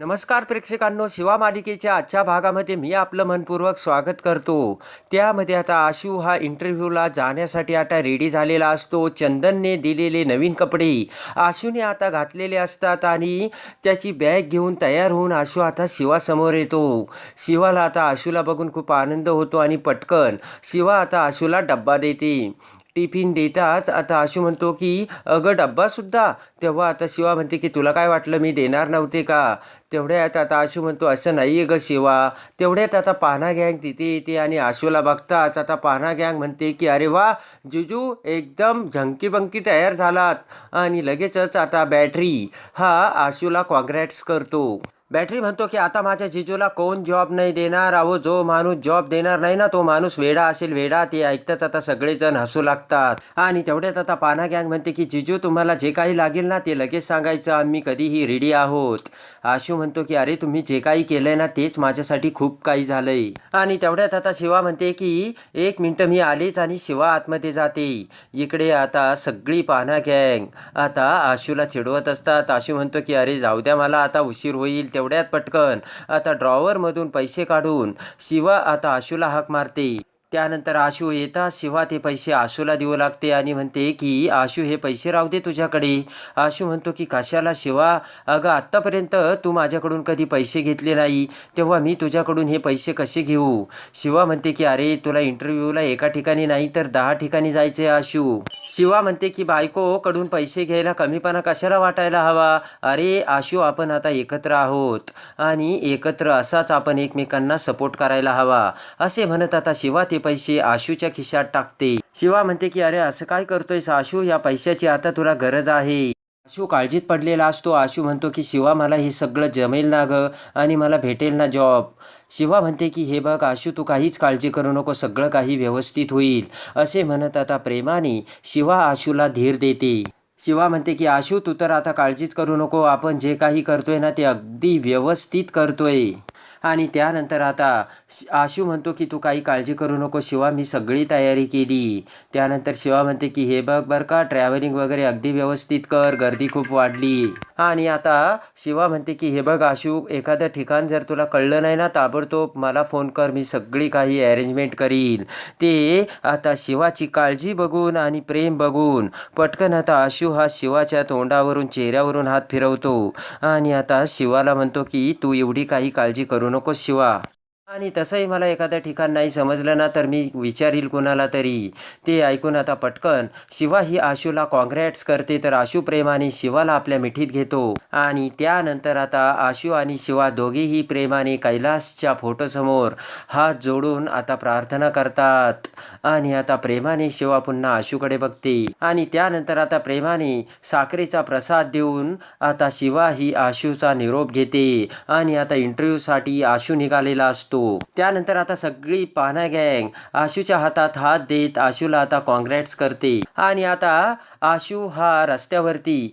नमस्कार प्रेक्षकांनो शिवा मालिकेच्या आजच्या भागामध्ये मी आपलं मनपूर्वक स्वागत करतो. त्यामध्ये आता आशू हा इंटरव्ह्यूला जाण्यासाठी आता रेडी झालेला असतो. चंदनने दिलेले नवीन कपडे आशूने आता घातलेले असतात आणि त्याची बॅग घेऊन तयार होऊन आशू आता शिवासमोर येतो. शिवाला आता आशूला बघून खूप आनंद होतो आणि पटकन शिवा आता आशूला डब्बा देते. टिफिन देताच आता आशू म्हणतो की अगं डब्बासुद्धा तेव्हा आता शिवा म्हणते की तुला काय वाटलं? मी देणार नव्हते का? तेवढ्यात आता आशू म्हणतो असं नाही आहे गं शिवा. तेवढ्यात आता पाहणा गँग तिथे येते आणि आशूला बघताच आता पाहणा गँग म्हणते की अरे वा जुजू एकदम झंकीबंकी तयार झालात. आणि लगेचच आता बॅटरी हा आशूला कॉन्ग्रॅट्स करतो. बॅटरी म्हणतो की आता माझ्या जिजूला कोण जॉब नाही देणार? अहो जो माणूस जॉब देणार नाही ना तो माणूस वेडा असेल वेडा ते ऐकताच आता सगळेजण हसू लागतात. आणि तेवढ्यात आता पाना गँग म्हणते की जिजू तुम्हाला जे काही लागेल ना ते लगेच सांगायचं आम्ही कधीही रेडी आहोत. आशू म्हणतो की अरे तुम्ही जे काही केलंय ना तेच माझ्यासाठी खूप काही झालंय. आणि तेवढ्यात आता शिवा म्हणते की एक मिनटं मी आलेच आणि शिवा आतमध्ये जाते. इकडे आता सगळी पाना गँग आता आशूला चिडवत असतात. आशू म्हणतो की अरे जाऊ द्या मला आता उशीर होईल तेवढ्यात पटकन. आता ड्रॉवरमधून पैसे काढून शिवा आता आशूला हाक मारते. त्यानंतर आशू येता शिवा ते पैसे आशूला देऊ लागते आणि म्हणते की आशू हे पैसे राहू दे तुझ्याकडे. आशू म्हणतो की कशाला शिवा? अगं आत्तापर्यंत तू माझ्याकडून कधी पैसे घेतले नाही. तेव्हा मी तुझ्याकडून हे पैसे कसे घेऊ? शिवा म्हणते की अरे तुला इंटरव्ह्यूला एका ठिकाणी नाही तर दहा ठिकाणी जायचे आशू. शिवा म्हणते की बायकोकडून पैसे घ्यायला कमीपणा कशाला वाटायला हवा? अरे आशू आपण आता एकत्र आहोत आणि एकत्र असाच आपण एकमेकांना सपोर्ट करायला हवा. असे म्हणत आता शिवा ते पैसे आशूच्या खिशात टाकते. शिवा म्हणते की अरे असं काय करतोयस आशू? या पैशाची आता तुला गरज आहे. आशू काळजीत पडलेला असतो. आशू म्हणतो की शिवा मला हे सगळं जमेल ना ग? आणि मला भेटेल ना जॉब? शिवा म्हणते की हे बघ आशू तू काहीच काळजी करू नको. सगळं काही व्यवस्थित होईल. असे म्हणत आता प्रेमाने शिवा आशूला धीर देते. शिवा म्हणते की आशू तू तर आता काळजीच करू नको. आपण जे काही करतोय ना ते अगदी व्यवस्थित करतोय. आणि त्यानंतर आता श- आशू म्हणतो की तू काही काळजी करू नको शिवा मी सगळी तयारी केली. त्यानंतर शिवा म्हणते की हे बघ बरं का ट्रॅव्हलिंग वगैरे अगदी व्यवस्थित कर गर्दी खूप वाढली. आणि आता शिवा म्हणते की हे बघ आशू एखादं ठिकाण जर तुला कळलं नाही ना ताबडतोब मला फोन कर मी सगळी काही अरेंजमेंट करीन. ते आता शिवाची काळजी बघून आणि प्रेम बघून पटकन आता आशू हा शिवाच्या तोंडावरून चेहऱ्यावरून हात फिरवतो. आणि आता शिवाला म्हणतो की तू एवढी काही काळजी करू नको शिवा आणि तसंही मला एखादं ठिकाण नाही समजलं ना तर मी विचारील कोणाला तरी. ते ऐकून आता पटकन शिवा ही आशूला कॉन्ग्रॅट्स करते तर आशू प्रेमाने शिवाला आपल्या मिठीत घेतो. आणि त्यानंतर आता आशू आणि शिवा दोघेही प्रेमाने कैलासच्या फोटोसमोर हात जोडून आता प्रार्थना करतात. आणि आता प्रेमाने शिवा पुन्हा आशूकडे बघते. आणि त्यानंतर आता प्रेमाने साखरेचा प्रसाद देऊन आता शिवा ही आशूचा निरोप घेते. आणि आता इंटरव्ह्यूसाठी आशू निघालेला असतो. त्यानंतर आता सगळी पाना गँग. आशूच्या हातात हात देत आशूला आता कॉंग्रॅट्स करते. आणि आता आशू हा रस्त्यावरती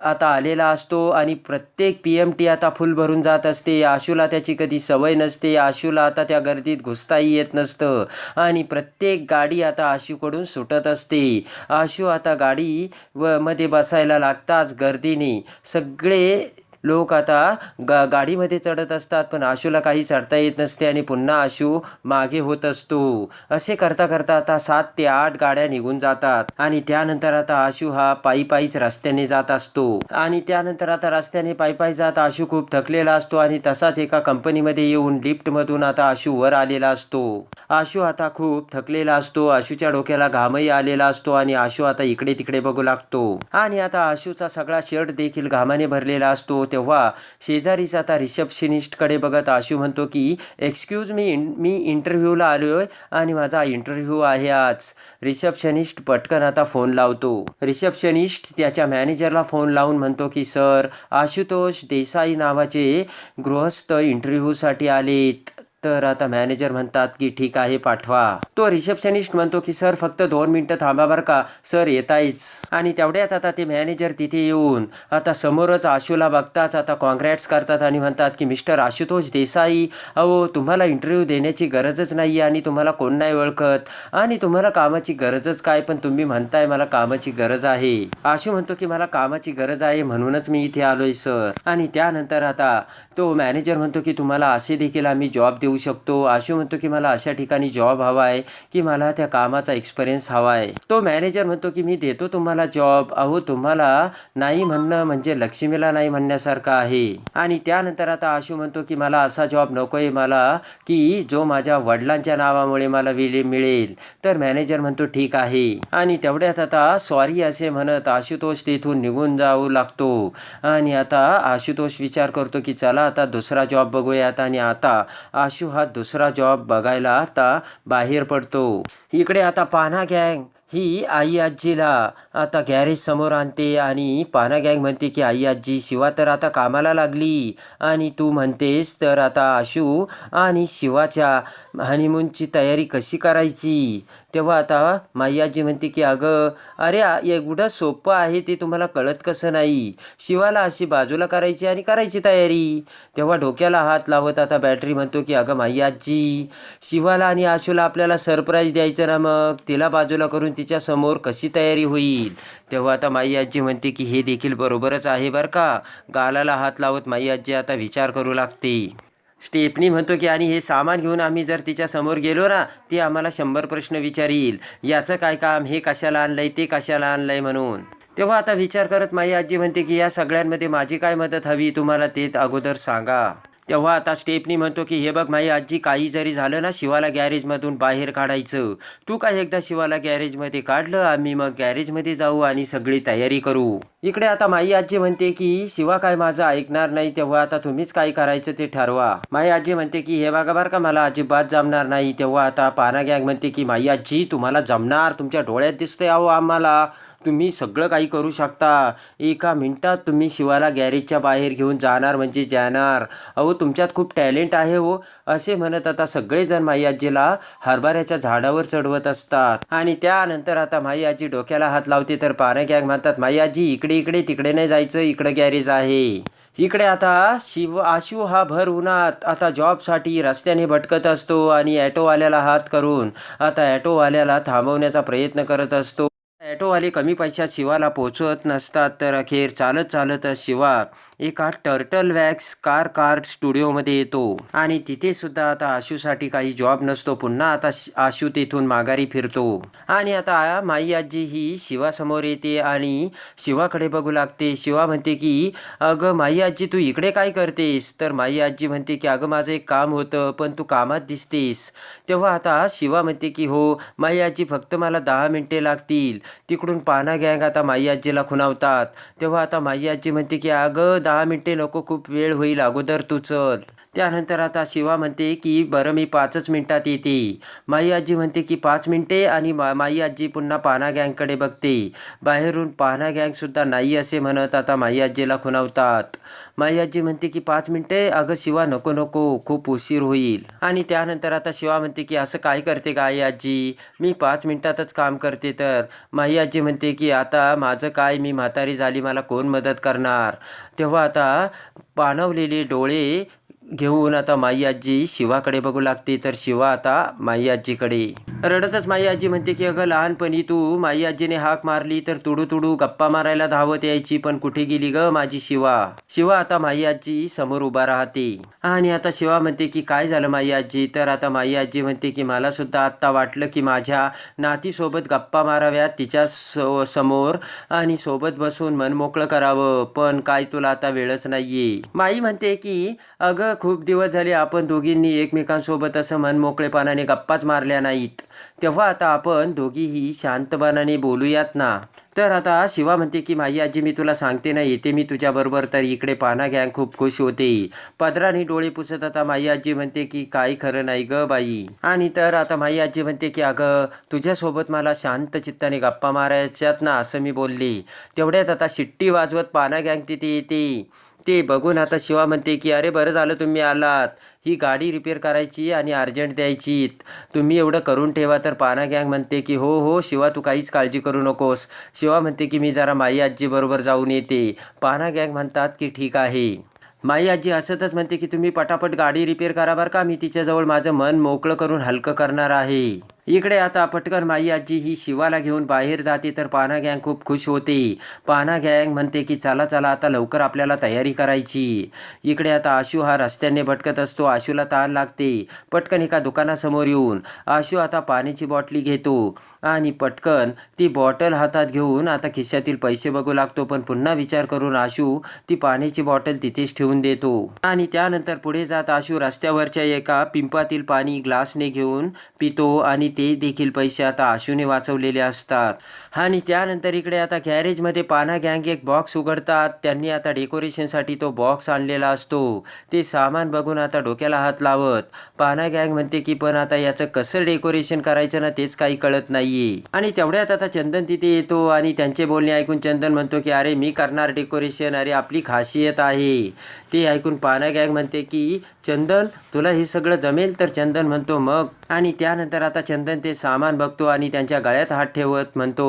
आता आलेला असतो आणि प्रत्येक पी एम टी आता फुल भरून जात असते. आशूला त्याची कधी सवय नसते. आशूला आता त्या गर्दीत घुसताही येत नसतं. आणि प्रत्येक गाडी आता आशूकडून सुटत असते. आशू आता गाडी व मध्ये बसायला लागताच गर्दीने सगळे लोक आता गा गाडीमध्ये चढत असतात पण आशूला काही चढता येत नसते आणि पुन्हा आशू मागे होत असतो. असे करता करता आता सात ते आठ गाड्या निघून जातात आणि त्यानंतर आता आशू हा पायी पायीच रस्त्याने जात असतो. आणि त्यानंतर आता रस्त्याने पायी पायी जात आशू खूप थकलेला असतो आणि तसाच एका कंपनीमध्ये येऊन लिफ्टमधून आता आशू वर आलेला असतो. आशू आता खूप थकलेला असतो आशूच्या डोक्याला घामही आलेला असतो आणि आशू आता इकडे तिकडे बघू लागतो. आणि आता आशूचा सगळा शर्ट देखील घामाने भरलेला असतो तेव्हा शेजारीच आता रिसेप्शनिस्टकडे बघत आशू म्हणतो की एक्सक्यूज मी मी इंटरव्ह्यूला आलो आहे आणि माझा इंटरव्ह्यू आहे आज. रिसेप्शनिस्ट पटकन आता फोन लावतो. रिसेप्शनिस्ट त्याच्या मॅनेजरला फोन लावून म्हणतो की सर आशुतोष देसाई नावाचे गृहस्थ इंटरव्ह्यूसाठी आलेत. तर आता मॅनेजर म्हणतात की ठीक आहे पाठवा. तो रिसेप्शनिस्ट म्हणतो की सर फक्त दोन मिनटं थांबा बरं का. सर येतायच. आणि तेवढ्यात आता ते मॅनेजर तिथे येऊन आता समोरच आशूला बघताच आता कॉन्ग्रॅट्स करतात. आणि म्हणतात की मिस्टर आशुतोष देसाई अहो तुम्हाला इंटरव्ह्यू देण्याची गरजच नाही आणि तुम्हाला कोण नाही ओळखत. आणि तुम्हाला कामाची गरजच काय पण तुम्ही म्हणताय मला कामाची गरज आहे. आशू म्हणतो की मला कामाची गरज आहे म्हणूनच मी इथे आलोय सर. आणि त्यानंतर आता तो मॅनेजर म्हणतो की तुम्हाला असे देखील आम्ही जॉब देऊ देऊ शकतो. आशू म्हणतो की मला अशा ठिकाणी जॉब हवा आहे की मला त्या कामाचा एक्सपिरियन्स हवा आहे. तो मॅनेजर म्हणतो की मी देतो तुम्हाला जॉब अहो तुम्हाला नाही म्हणणं म्हणजे लक्ष्मीला नाही म्हणण्यासारखं आहे. आणि त्यानंतर आता आशू म्हणतो की मला असा जॉब नकोय मला की जो माझ्या वडिलांच्या नावामुळे मला विले मिळेल. तर मॅनेजर म्हणतो ठीक आहे. आणि तेवढ्यात आता सॉरी असे म्हणत आशुतोष तिथून निघून जाऊ लागतो. आणि आता आशुतोष विचार करतो की चला आता दुसरा जॉब बघूयात. आणि आता आशु हा दुसरा जॉब बघायला आता बाहेर पडतो. इकडे आता पाना गँग ही आई आजीला आता गॅरेज समोर आणते आणि पाना गँग म्हणते की आई आजी शिवा तर आता कामाला लागली. आणि तू म्हणतेस तर आता आशू आणि शिवाच्या हनीमूनची तयारी कशी करायची? तेव्हा आता माई आजी म्हणते की अगं अरे एवढं सोपं आहे ते तुम्हाला कळत कसं नाही. शिवाला अशी बाजूला करायची आणि करायची तयारी. तेव्हा डोक्याला हात लावत आता बॅटरी म्हणतो की अगं माई आजी शिवाला आणि आशूला आपल्याला सरप्राईज द्यायचं ना मग. तिला बाजूला करून तिच्या समोर कशी तयारी होईल? तेव्हा आता माई आजी म्हणते की हे देखील बरोबरच आहे बरं का? गालाला हात लावत माई आजी आता विचार करू लागते. स्टेपनी म्हणतो की आणि हे सामान घेऊन आम्ही जर तिच्या समोर गेलो ना ती आम्हाला शंभर प्रश्न विचारील. याचं काय काम? हे कशाला आणलंय? ते कशाला आणलंय म्हणून. तेव्हा आता विचार करत माई आजी म्हणते की या सगळ्यांमध्ये माझी काय मदत हवी? तुम्हाला ते अगोदर सांगा. तेव्हा आता स्टेपनी म्हणतो की हे बघ माई आजी काही जरी झालं ना शिवाला गॅरेजमधून बाहेर काढायचं. तू काय एकदा शिवाला गॅरेजमध्ये काढलं? आम्ही मग गॅरेजमध्ये जाऊ आणि सगळी तयारी करू. इकडे आता माई आजी म्हणते की शिवा काय माझं ऐकणार नाही तेव्हा आता तुम्हीच काय करायचं ते ठरवा. माई आजी म्हणते की हे बघा बरं का मला अजिबात जमणार नाही. तेव्हा आता पाना गॅग म्हणते की माई आजी तुम्हाला जमणार. तुमच्या डोळ्यात दिसते अहो आम्हाला. तुम्ही सगळं काही करू शकता. एका मिनिटात तुम्ही शिवाला गॅरेजच्या बाहेर घेऊन जाणार म्हणजे जाणार. अहो तुमच्यात खूप टॅलेंट आहे हो असे म्हणत आता सगळेजण माई आजीला हरभऱ्याच्या झाडावर चढवत असतात. आणि त्यानंतर आता माई आजी डोक्याला हात लावते तर पाना गॅग म्हणतात माई आजी इकडे इकडे तिकडे नाही जायचं इकडे गॅरेज आहे. इकडे आता शिव आशू हा भर उन्हात आता जॉबसाठी रस्त्याने भटकत असतो आणि ॲटोवाल्याला हात करून आता ॲटोवाल्याला थांबवण्याचा प्रयत्न करत असतो. ॲटोवाले कमी पैशात शिवाला पोचवत नसतात तर अखेर चालत चालत शिवा एका टर्टल वॅक्स कार कार स्टुडिओमध्ये येतो. आणि तिथे सुद्धा आता आशूसाठी काही जॉब नसतो पुन्हा आता आशू तिथून माघारी फिरतो. आणि आता माई आजी ही शिवासमोर येते आणि शिवाकडे बघू लागते. शिवा म्हणते की अगं माई आजी तू इकडे काय करतेस? तर माई आजी म्हणते की अगं माझं एक काम होतं पण तू कामात दिसतेस. तेव्हा आता शिवा म्हणते की हो माई आजी फक्त मला दहा मिनटे लागतील. तिकडून पाना गँग आता माई आजीला खुणावतात. तेव्हा आता माई आजी म्हणते की अगं दहा मिनटे नको खूप वेळ होईल अगोदर तू चल. त्यानंतर आता शिवा म्हणते की बरं मी पाचच मिनिटात येते. माई आजी म्हणते की पाच मिनिटे आणि मा माई आजी पुन्हा पाना गँगकडे बघते. बाहेरून पाना गँगसुद्धा नाही असे म्हणत आता माई आजीला खुणावतात. माई आजी म्हणते की पाच मिनिटे? अगं शिवा नको नको खूप उशीर होईल. आणि त्यानंतर आता शिवा म्हणते की असं काय करते का आई आजी? मी पाच मिनिटातच काम करते तर. माई आजी म्हणते की आता माझं काय? मी म्हातारी झाली मला कोण मदत करणार? तेव्हा आता पाणवलेले डोळे घेऊन आता माई आजी शिवाकडे बघू लागते तर शिवा आता माई आजीकडे. रडतच माई आजी म्हणते की अगं लहानपणी तू माई आजीने हाक मारली तर तुडू तुडू गप्पा मारायला धावत यायची पण कुठे गेली ग माझी शिवा? शिवा आता माई आजी समोर उभा राहते. आणि आता शिवा म्हणते की काय झालं माई आजी? तर आता माई आजी म्हणते की मला सुद्धा आत्ता वाटलं की माझ्या नातीसोबत गप्पा माराव्यात तिच्या समोर आणि सोबत बसून मन मोकळं करावं पण काय तुला आता वेळच नाहीये. माई म्हणते की अगं खूप दिवस झाले आपण दोघींनी एकमेकांसोबत असं मन मोकळेपणाने गप्पाच मारल्या नाहीत. तेव्हा आता आपण दोघीही शांतपणाने बोलूयात ना. तर आता शिवा म्हणते की माई आजी मी तुला सांगते ना येते मी तुझ्याबरोबर तर इकडे पाना गँग खूप खुश होते. पदराने डोळे पुसत आता माई आजी म्हणते की काही खरं नाही ग बाई. आणि तर आता माई आजी म्हणते की अगं तुझ्यासोबत मला शांत चित्ताने गप्पा मारायच्यात ना असं मी बोलली. तेवढ्यात आता शिट्टी वाजवत पाना गँग तिथे येते. ते बघून आता शिवा म्हणते की अरे बरं झालं तुम्ही आलात. ही गाडी रिपेअर करायची आणि अर्जंट द्यायची. तुम्ही एवढं करून ठेवा. तर पाना गँग म्हणते की हो हो शिवा तू काहीच काळजी करू नकोस. शिवा म्हणते की मी जरा माई आजीबरोबर जाऊन येते. पाना गँग म्हणतात की ठीक आहे. माई आजी असतच म्हणते की तुम्ही पटापट गाडी रिपेअर करा बरं का? मी तिच्याजवळ माझं मन मोकळं करून हलकं करणार आहे. इकडे आता पटकन माई आजी ही शिवाला घेऊन बाहेर जाते तर पाना गँग खूप खुश होते. पाना गँग म्हणते की चला चला आता लवकर आपल्याला तयारी करायची. इकडे आता आशू हा रस्त्याने भटकत असतो. आशूला ताण लागते. पटकन एका दुकानासमोर येऊन आशू आता पाण्याची बॉटली घेतो आणि पटकन ती बॉटल हातात घेऊन आता खिशातील पैसे बघू लागतो. पण पुन्हा विचार करून आशू ती पाण्याची बॉटल तिथेच ठेवून देतो. आणि त्यानंतर पुढे जात आशू रस्त्यावरच्या एका पिंपातील पाणी ग्लासने घेऊन पितो आणि ते देखील पैसे आता आशूने वाचवलेले असतात. आणि त्यानंतर इकडे आता गॅरेजमध्ये पाना गँग एक बॉक्स उघडतात. त्यांनी आता डेकोरेशनसाठी तो बॉक्स आणलेला असतो. ते सामान बघून आता डोक्याला हात लावत. पाना गँग म्हणते की पण आता याचं कसं डेकोरेशन करायचं ना तेच काही कळत नाहीये. आणि तेवढ्यात आता चंदन तिथे येतो आणि त्यांचे बोलणे ऐकून चंदन म्हणतो की अरे मी करणार डेकोरेशन अरे आपली खासियत आहे. ते ऐकून पाना गँग म्हणते की चंदन तुला हे सगळं जमेल तर चंदन म्हणतो मग. आणि त्यानंतर आता चंदन ते सामान बघतो आणि त्यांच्या गळ्यात हात ठेवत म्हणतो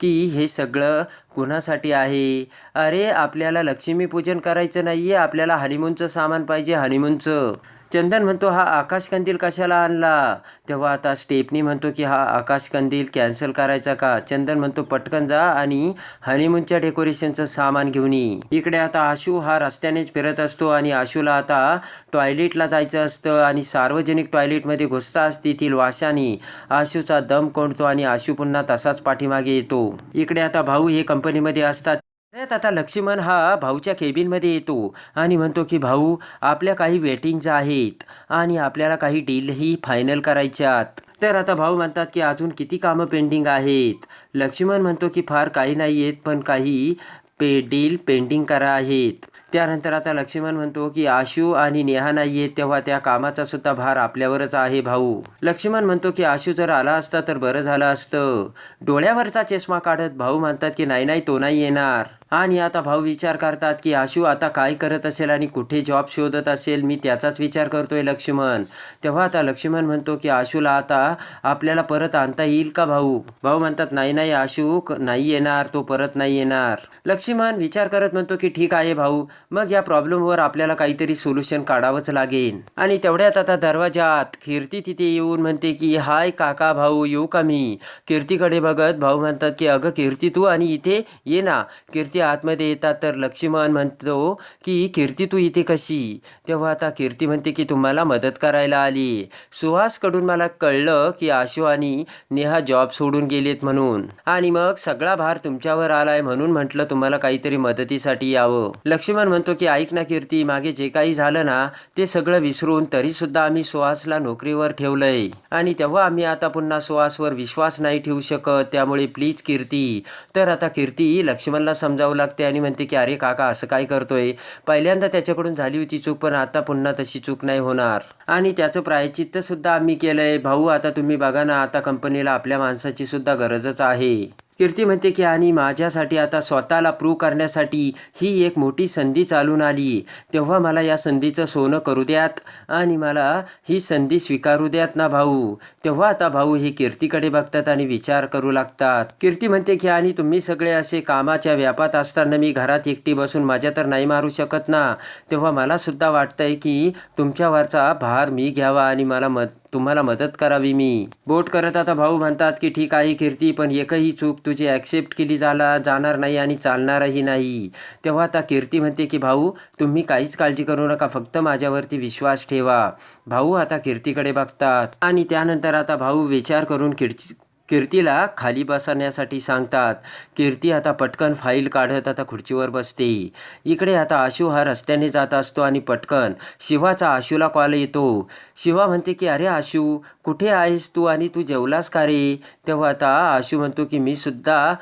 की हे सगळं कुणासाठी आहे? अरे आपल्याला लक्ष्मीपूजन करायचं नाही आहे आपल्याला हनीमूनचं सामान पाहिजे हनीमूनचं चंदन म्हणतो हा आकाशकंदील कशाला आणला? तेव्हा आता स्टेपनी म्हणतो की हा आकाशकंदील कॅन्सल करायचा का? चंदन म्हणतो पटकन जा आणि हनीमूनच्या डेकोरेशनचं सामान घेऊन ये. इकडे आता आशू हा रस्त्यानेच फिरत असतो आणि आशूला आता टॉयलेटला जायचं असतं आणि सार्वजनिक टॉयलेटमध्ये घुसता असतील वाशाने. आशूचा दम कोंडतो आणि आशू पुन्हा तसाच पाठीमागे येतो. इकडे आता भाऊ हे कंपनीमध्ये असतात. त्यात आता लक्ष्मण हा भाऊच्या केबिनमध्ये येतो. आणि म्हणतो की भाऊ आपल्या काही वेटिंग्ज आहेत आणि आपल्याला काही डीलही फायनल करायच्यात. तर आता भाऊ म्हणतात की अजून किती कामं पेंडिंग आहेत? लक्ष्मण म्हणतो की फार काही नाही आहेत पण काही पे डील पेंडिंग करा आहेत. त्यानंतर आता लक्ष्मण म्हणतो की आशू आणि नेहा नाही आहेत तेव्हा त्या कामाचा सुद्धा भार आपल्यावरच आहे भाऊ. लक्ष्मण म्हणतो की आशू जर आला असता तर बरं झालं असतं. डोळ्यावरचा चष्मा काढत भाऊ म्हणतात की नाही नाही तो नाही येणार. आणि आता भाऊ विचार करतात की आशू आता काय करत असेल आणि कुठे जॉब शोधत असेल मी त्याचाच विचार करतोय लक्ष्मण. तेव्हा आता लक्ष्मण म्हणतो की आशूला आता आपल्याला परत आणता येईल का भाऊ? भाऊ म्हणतात नाही नाही आशू नाही येणार तो परत नाही येणार. लक्ष्मण विचार करत म्हणतो की ठीक आहे भाऊ मग या प्रॉब्लेमवर आपल्याला काहीतरी सोल्युशन काढावंच लागेल. आणि तेवढ्यात आता दरवाजात कीर्ती तिथे येऊन म्हणते की हाय काका भाऊ येऊ का मी? कीर्तीकडे बघत भाऊ म्हणतात की अगं कीर्ती तू आणि इथे ये ना. कीर्ती आतमध्ये येतात तर लक्ष्मण म्हणतो की कीर्ती तू इथे कशी? तेव्हा आता कीर्ती म्हणते की तुम्हाला मदत करायला आली. सुहासकडून मला कळलं की आशू आणि नेहा जॉब सोडून गेलेत म्हणून. आणि मग सगळा भार तुमच्यावर आलाय म्हणून म्हटलं तुम्हाला काहीतरी मदतीसाठी यावं. लक्ष्मण म्हणतो की ऐक ना कीर्ती मागे जे काही झालं ना ते सगळं विसरून तरी सुद्धा आम्ही सुहासला नोकरीवर ठेवलंय. आणि तेव्हा आम्ही आता पुन्हा सुहासवर विश्वास नाही ठेवू शकत त्यामुळे प्लीज कीर्ती. तर आता कीर्ती लक्ष्मणला समजावं लागते आणि म्हणते की अरे काका असं काय करतोय? पहिल्यांदा त्याच्याकडून झाली होती चूक पण आता पुन्हा तशी चूक नाही होणार. आणि त्याचं प्रायचित्त सुद्धा आम्ही केलंय. भाऊ आता तुम्ही बघा ना आता कंपनीला आपल्या माणसाची सुद्धा गरजच आहे. कीर्ती म्हणते की आणि माझ्यासाठी आता स्वतःला प्रूव्ह करण्यासाठी ही एक मोठी संधी चालून आली. तेव्हा मला या संधीचं सोनं करू द्यात आणि मला ही संधी स्वीकारू द्यात ना भाऊ. तेव्हा आता भाऊ हे कीर्तीकडे बघतात आणि विचार करू लागतात. कीर्ती म्हणते की आणि तुम्ही सगळे असे कामाच्या व्यापात असताना मी घरात एकटी बसून माझ्या तर नाही मारू शकत ना. तेव्हा मला सुद्धा वाटतंय की तुमच्यावरचा भार मी घ्यावा आणि मला मद तुम्हाला मदत करावी मी. बोट करत आता भाऊ म्हणतात की ठीक आहे कीर्ती पण एकही चूक तुझी ॲक्सेप्ट केली झाला जाणार नाही आणि चालणारही नाही. तेव्हा आता कीर्ती म्हणते की भाऊ तुम्ही काहीच काळजी करू नका फक्त माझ्यावरती विश्वास ठेवा. भाऊ आता कीर्तीकडे बघतात आणि त्यानंतर आता भाऊ विचार करून कीर्ती कीर्तीला खाली बसण्यासाठी सांगतात कीर्ती आता पटकन फाईल काढत आता खुर्चीवर बसते. इकडे आता आशू हा रस्त्याने जात असतो आणि पटकन शिवाचा आशूला कॉल येतो. शिवा म्हणते की अरे आशू कुठे आहेस तू आणि तू जेवलास का रे? तेव्हा आता आशू म्हणतो की मी सुद्धा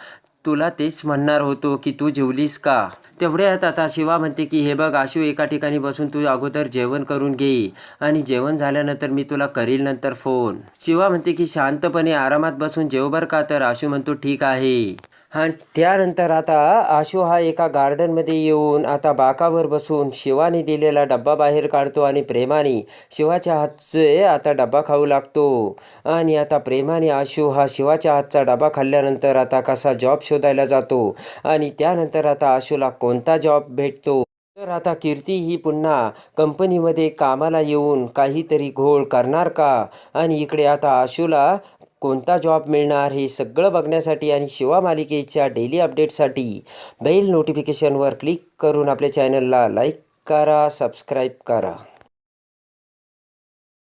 तुला तेच म्हणणार होतो की तू जेवलीस का? तेवढ्यात आता शिवा म्हणते की हे बघ आशू एका ठिकाणी बसून तू अगोदर जेवण करून घे आणि जेवण झाल्यानंतर मी तुला करील नंतर फोन शिवा म्हणते की शांतपणे आरामात बसून जेव बर का? तर आशू म्हणतो ठीक आहे. हा त्यानंतर आता आशू हा एका गार्डनमध्ये येऊन आता बाकावर बसून शिवाने दिलेला डब्बा बाहेर काढतो आणि प्रेमाने शिवाच्या हातचे आता डब्बा खाऊ लागतो. आणि आता प्रेमाने आशू हा शिवाच्या हातचा डबा खाल्ल्यानंतर आता कसा जॉब शोधायला जातो आणि त्यानंतर आता आशूला कोणता जॉब भेटतो? तर आता कीर्ती ही पुन्हा कंपनीमध्ये कामाला येऊन काहीतरी घोळ करणार का? आणि इकडे आता आशूला कोणता जॉब मिळणार हे सगळं बघण्यासाठी आणि शिवा मालिकेच्या डेली अपडेटसाठी बेल नोटिफिकेशनवर क्लिक करून आपल्या चॅनलला लाईक करा सबस्क्राईब करा.